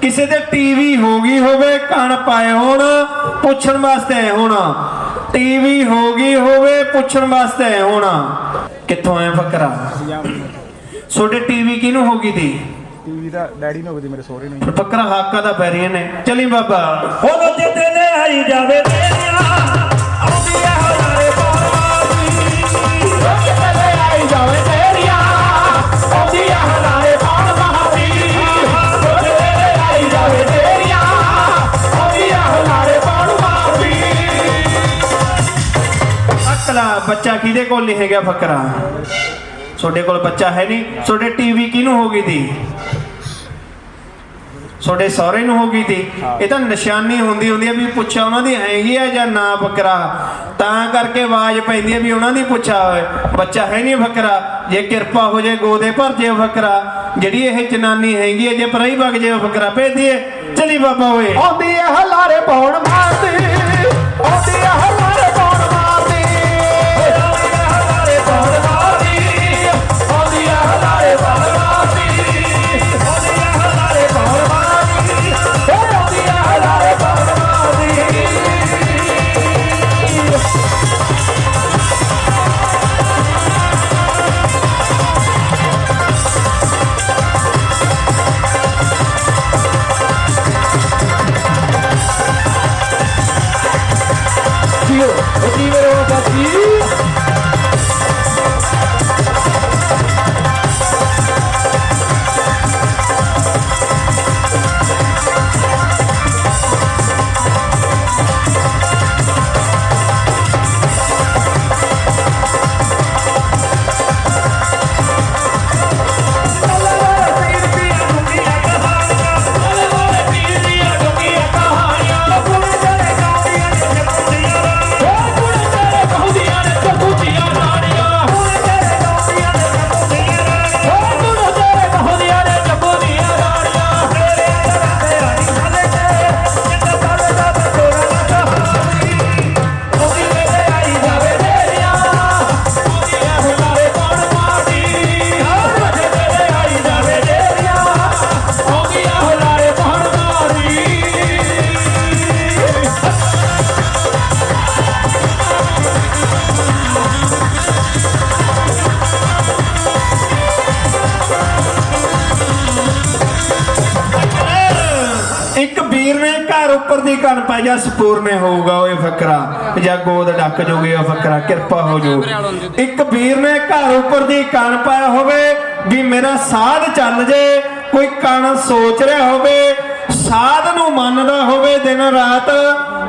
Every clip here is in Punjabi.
ਕਿਸੇ ਦੇ ਟੀਵੀ ਹੋ ਗਈ ਹੋਵੇ ਕਣ ਪਾਏ ਹੋਣ ਪੁੱਛਣ ਵਾਸਤੇ ਆਏ ਹੋਣ। ਟੀਵੀ ਹੋ ਗਈ ਹੋਵੇ ਪੁੱਛਣ ਵਾਸਤੇ ਆਏ ਹੋਣ। ਕਿੱਥੋਂ ਆਏ ਫਕਰਾ ਤੁਹਾਡੇ ਟੀਵੀ ਕਿਹਨੂੰ ਹੋ ਗਈ ਦੀ ਟੀਵੀ ਦਾ ਡੈਡੀ ਨੂੰ ਹੋਦੀ ਮੇਰੇ ਸਹੁਰੇ ਨੂੰ ਫਕਰਾ ਹਾਕਾ ਦਾ ਪੈਰੀਏ ਨੇ। ਚਲੀ ਬਾਬਾ। ਉਹ ਜਿੱਤੇ ਅਕਲਾ ਬੱਚਾ ਕਿਹਦੇ ਕੋਲ ਨਹੀਂ ਹੈਗਾ ਫਕਰਾ? ਤੁਹਾਡੇ ਕੋਲ ਬੱਚਾ ਹੈ ਨਹੀਂ। ਤੁਹਾਡੇ ਟੀਵੀ ਕਿਹਨੂੰ ਹੋ ਗਈ ਦੀ ਤੁਹਾਡੇ ਸਹੁਰੇ ਨੂੰ ਹੋ ਗਈ ਤੀ। ਇਹ ਤਾਂ ਨਿਸ਼ਾਨੀ ਹੁੰਦੀ ਹੁੰਦੀ ਹੈ ਵੀ ਪੁੱਛਾ ਉਹਨਾਂ ਦੀ ਹੈਗੀ ਆ ਜਾਂ ਨਾ ਬੱਕਰਾ ਤਾਂ ਕਰਕੇ ਆਵਾਜ਼ ਪੈਂਦੀ ਹੈ ਵੀ ਉਹਨਾਂ ਦੀ ਪੁੱਛਾ ਹੋਏ ਬੱਚਾ ਹੈ ਨਹੀਂ ਬੱਕਰਾ ਜੇ ਕਿਰਪਾ ਹੋ ਜੇ, ਗੋਦੇ ਭਰ ਜੇ ਬੱਕਰਾ ਜਿਹੜੀ ਇਹ ਜਨਾਨੀ ਹੈਗੀ ਹੈ ਜੇ ਪਰਾਈ ਵਗ ਜੇ ਬੱਕਰਾ ਭੇਜਦੀ ਚਲੀ ਬਾਬਾ ਓਏ। ਆਉਂਦੀ ਆ ਹਜ਼ਾਰੇ ਪਾਉਣ ਮਾਰਦੀ ਉੱਪਰ ਦੀ ਕਣ ਪਾਈ ਜਾਂ, ਸਪੂਰਨੇ ਹੋਊਗਾ ਓਏ ਫਕਰਾ। ਜਾਂ ਗੋਦ ਡੱਕ ਜੋਗੇ ਉਹ ਫਕਰਾ, ਕਿਰਪਾ ਹੋ ਜੋ। ਇੱਕ ਵੀਰ ਨੇ ਘਰ ਉੱਪਰ ਦੀ ਕਣ ਪਾਇਆ ਹੋਵੇ, ਵੀ ਮੇਰਾ ਸਾਧ ਚੱਲ ਜੇ ਕੋਈ ਕਣ ਸੋਚ ਰਿਹਾ ਹੋਵੇ, ਸਾਧ ਨੂੰ ਮੰਨਦਾ ਹੋਵੇ ਦਿਨ ਰਾਤ,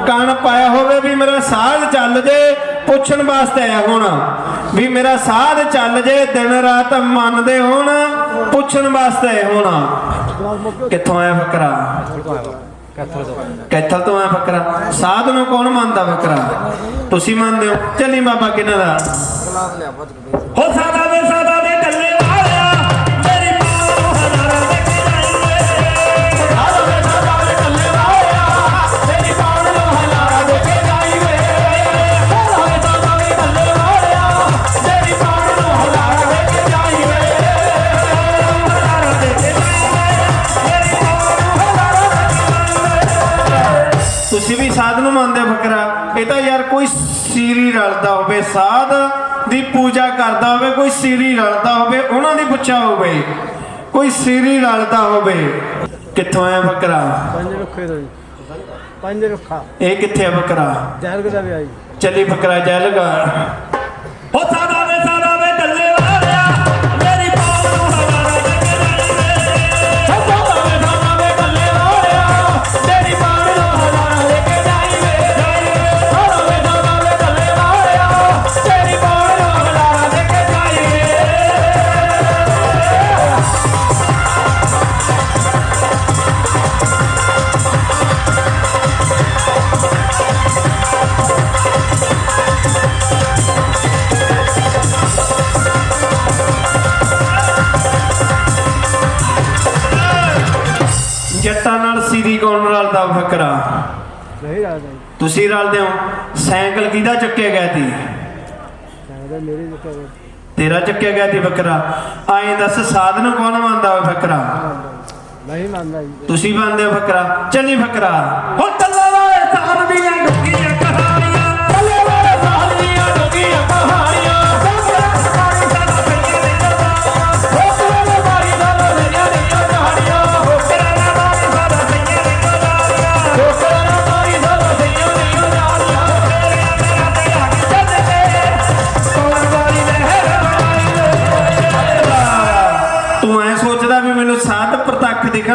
ਕਣ ਪਾਇਆ ਹੋਵੇ ਵੀ ਮੇਰਾ ਸਾਧ ਚੱਲ ਜੇ, ਪੁੱਛਣ ਵਾਸਤੇ ਆਇਆ ਹੁਣ। ਵੀ ਮੇਰਾ ਸਾਧ ਚੱਲ ਜੇ ਦਿਨ ਰਾਤ ਮੰਨਦੇ ਹੋਣ, ਪੁੱਛਣ ਵਾਸਤੇ ਹੋਣਾ। ਕਿੱਥੋਂ ਆਇਆ ਫਕਰਾ? ਕੈਥਲ ਤੋਂ। ਆਇਆ ਫਕਰਾ ਸਾਧ ਨੂੰ ਕੌਣ ਮੰਨਦਾ ਫਕਰਾ ਤੁਸੀਂ ਮੰਨਦੇ ਹੋ? ਚੱਲੀ ਬਾਬਾ ਕਿਹਨਾਂ ਦਾ? ਹੋ ਸਾਦਾ ਹੋਵੇ ਸਾਧ ਦੀ ਪੂਜਾ ਕਰਦਾ ਹੋਵੇ ਕੋਈ ਸੀਰੀ ਰਲਦਾ ਹੋਵੇ ਉਹਨਾਂ ਦੀ ਪੁੱਛਾ ਹੋਵੇ ਕੋਈ ਸੀਰੀ ਰਲਦਾ ਹੋਵੇ ਕਿੱਥੋਂ ਆਇਆ ਫਕਰਾ ਪੰਜ ਰੁੱਖੇ ਤੋਂ ਜੀ। ਪੰਜ ਰੁੱਖਾ। ਇਹ ਕਿੱਥੇ ਆ ਫਕਰਾ ਜਹਿਰ ਦਾ ਵੀ ਆਈ ਚੱਲੀ ਫਕਰਾ ਜੈ ਲਗਾ ਹੋ ਜੱਟਾਂ ਨਾਲ ਸੀਰੀ ਕੌਣ ਰਲਦਾ ਫਕਰਾ। ਨਹੀਂ ਰਲਦਾ ਜੀ ਤੁਸੀਂ ਰਲਦੇ ਹੋ। ਸਾਈਕਲ ਕਿਹਦਾ ਚੱਕਿਆ ਗਿਆ ਤੀ ਮੇਰੇ ਤੇਰਾ ਚੱਕਿਆ ਗਿਆ ਤੀ ਫਕਰਾ। ਆਏ ਦੱਸ ਸਾਧ ਨੂੰ ਕੌਣ ਮੰਨਦਾ ਹੋਵੇ ਫਕਰਾ? ਨਹੀਂ ਮੰਨਦਾ ਤੁਸੀਂ ਬੰਦੇ ਹੋ ਫਕਰਾ? ਚੱਲੀ ਫਕਰਾ। ਹੋ ਟੱਲੇ ਵਾਲੇ ਸਾਧ ਦੀਆਂ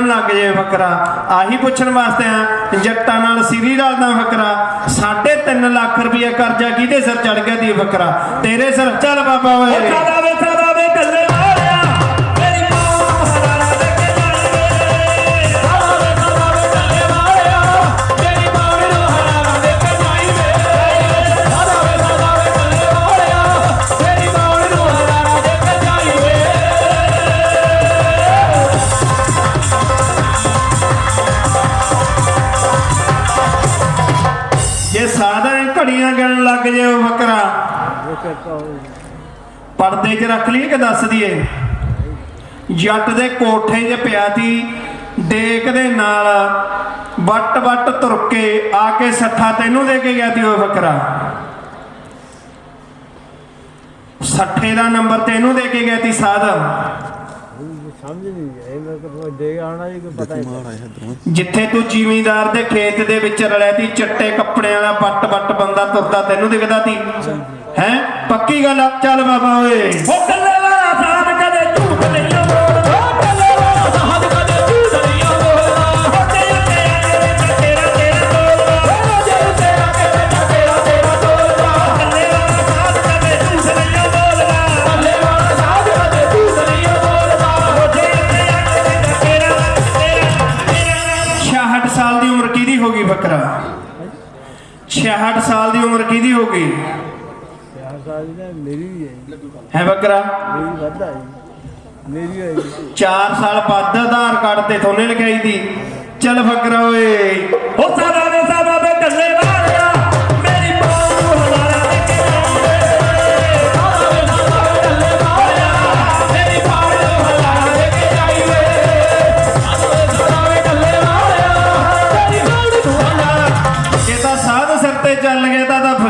ਪ੍ਰਤੱਖ ਲੱਗ ਜੇ ਫਕਰਾ। ਆਹੀ ਪੁੱਛਣ ਵਾਸਤੇ ਆ, ਜੱਟਾਂ ਨਾਲ ਸਿਰੀ ਰਲਦਾ ਫਕਰਾ। 3.5 ਲੱਖ ਰੁਪਇਆ ਕਰਜ਼ਾ ਕਿਹਦੇ ਸਿਰ ਚੜ ਗਿਆ ਦੀ ਫਕਰਾ? ਤੇਰੇ ਸਿਰ। ਚੱਲ ਬਾਬਾ ਉਹ ਓਏ ਜੇ ਘੜੀਆਂ ਗਿਣ ਲੱਗ ਜੇ ਉਹ ਫਕਰਾ ਪਰਦੇ 'ਚ ਰੱਖ ਲਈਏ ਕਿ ਦੱਸ ਦਈਏ? ਜੱਟ ਦੇ ਕੋਠੇ 'ਚ ਪਿਆ ਤੀ ਡੇਕ ਦੇ ਨਾਲ ਵੱਟ ਵੱਟ ਤੁਰਕੇ ਆ ਕੇ ਸੱਠਾ ਤੈਨੂੰ ਦੇ ਕੇ ਗਿਆ ਤੀ ਉਹ ਫਕਰਾ ਸੱਠੇ ਦਾ ਨੰਬਰ ਤੈਨੂੰ ਦੇ ਕੇ ਗਿਆ ਤੀ ਸਾਧ। ਸਮਝ ਨਹੀਂ ਗਏ ਮੈਂ ਤਾਂ ਦੇ ਆਉਣਾ ਜੀ ਕੋਈ ਪਤਾ ਨਹੀਂ ਜਿੱਥੇ ਤੂੰ ਜ਼ਿਮੀਂਦਾਰ ਦੇ ਖੇਤ ਦੇ ਵਿੱਚ ਰਲਿਆ ਤੀ ਚੱਟੇ ਕੱਪੜਿਆਂ ਵਾਲਾ ਵੱਟ ਵੱਟ ਬੰਦਾ ਤੁਰਦਾ ਤੈਨੂੰ ਦਿਖਦਾ ਤੀ ਹੈ? ਪੱਕੀ ਗੱਲ ਆ? ਚੱਲ ਬਾਬਾ ਓਏ। ਉਹ ਟੱਲੇ ਵਾਲਾ ਸਾਧ ਕਦੇ ਝੂਠ ਨਹੀਂ ਬੋਲਦਾ ਹੈ ਬੱਕਰਾ? ਮੇਰੀ ਵੱਧਾ ਜੀ ਮੇਰੀ ਹੈ ਜੀ 4 ਸਾਲ ਬਾਅਦ ਆਧਾਰ ਕਾਰਡ ਤੇ ਥੋਨੇ ਲਿਖਾਈ ਦੀ। ਚੱਲ ਬੱਕਰਾ ਓਏ। ਉਹ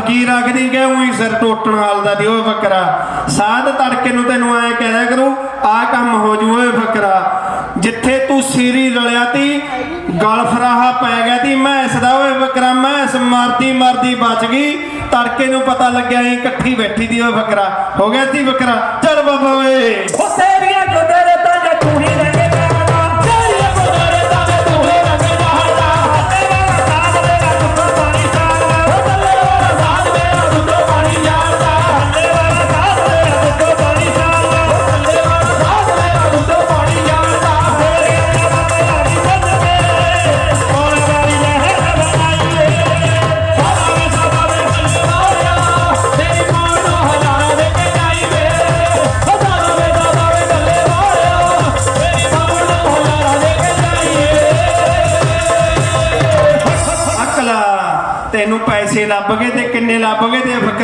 ਫਕੀਰ ਆਖਦੀ ਕਿ ਉਹੀ ਸਿਰ ਟੋਟਣ ਵਾਲਦਾ ਦੀ ਓਏ ਬੱਕਰਾ? ਸਾਧ ਤੜਕੇ ਨੂੰ ਤੈਨੂੰ ਐ ਕਹਿਆ ਕਰੂ, ਆ ਕੰਮ ਹੋ ਜੂ ਓਏ ਬੱਕਰਾ। ਜਿੱਥੇ ਤੂੰ ਸੀਰੀ ਰਲਿਆ ਤੀ, ਗਲ ਫਰਾਹਾ ਪੈ ਗਿਆ ਤੀ, ਮੈਂਸ ਦਾ ਓਏ ਬੱਕਰਾ, ਮੈਂਸ ਮਰਦੀ ਮਰਦੀ ਬਚ ਗਈ। ਤੜਕੇ ਨੂੰ ਪਤਾ ਲੱਗਿਆ ਇਹ ਇਕੱਠੀ ਬੈਠੀ ਦੀ ਓਏ ਬੱਕਰਾ। ਹੋ ਗਿਆ ਸੀ ਬੱਕਰਾ। ਚੱਲ ਬਾਬਾ ਓਏ। ਉਹ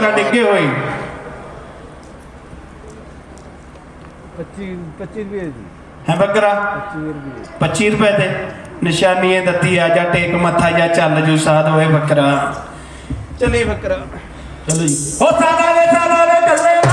ਗਏ ਤੇ ਬੱਕਰਾ ਡਿੱਗੇ ਹੋਏ। 25 25 ਰੁਪਏ ਜੀ ਹੈ ਬੱਕਰਾ? 25 ਰੁਪਏ 25 ਰੁਪਏ ਤੇ। ਨਿਸ਼ਾਨੀ ਇਹ ਦਿੱਤੀ ਆ ਜਾ ਟੇਕ ਮੱਥਾ ਜਾ ਚੱਲ ਜੂ ਸਾਧ ਹੋਏ ਬੱਕਰਾ। ਚੱਲੀ ਬੱਕਰਾ। ਚਲੋ। ਜੀ ਉਹ ਸਾਦਾ ਵੇ ਸਾਦਾ ਵੇ ਵਾਲਿਆ